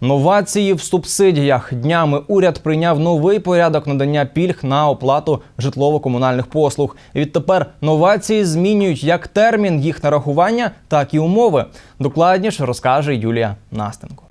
Новації в субсидіях днями уряд прийняв новий порядок надання пільг на оплату житлово-комунальних послуг. Відтепер новації змінюють як термін їх нарахування, так і умови. Докладніше розкаже Юлія Настенко.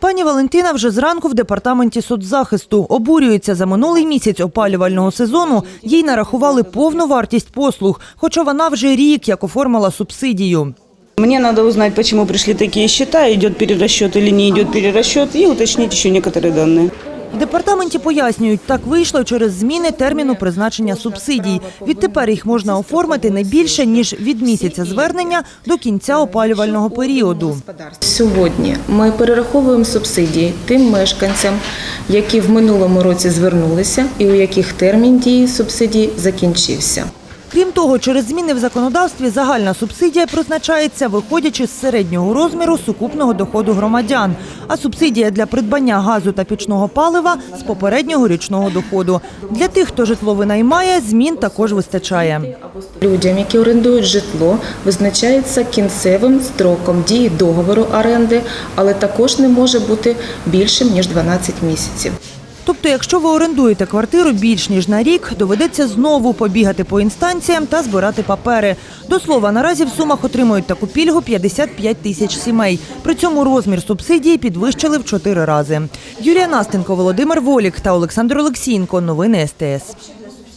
Пані Валентина вже зранку в департаменті соцзахисту обурюється за минулий місяць опалювального сезону. Їй нарахували повну вартість послуг, хоча вона вже рік як оформила субсидію. Мне надо узнать, почему пришли такие счета, идет перерасчет или не идет перерасчет, и уточнить еще некоторые данные. В департаменті пояснюють, так вийшло через зміни терміну призначення субсидій. Відтепер їх можна оформити не більше ніж від місяця звернення до кінця опалювального періоду. Сьогодні ми перераховуємо субсидії тим мешканцям, які в минулому році звернулися і у яких термін дії субсидій закінчився. Крім того, через зміни в законодавстві загальна субсидія призначається, виходячи з середнього розміру сукупного доходу громадян, а субсидія для придбання газу та пічного палива з попереднього річного доходу. Для тих, хто житло винаймає, змін також вистачає. Людям, які орендують житло, визначається кінцевим строком дії договору оренди, але також не може бути більшим ніж 12 місяців. Тобто, якщо ви орендуєте квартиру більш ніж на рік, доведеться знову побігати по інстанціям та збирати папери. До слова, наразі в сумах отримують таку пільгу 55 тисяч сімей. При цьому розмір субсидії підвищили в чотири рази. Юлія Настенко, Володимир Волік та Олександр Олексієнко. Новини СТС.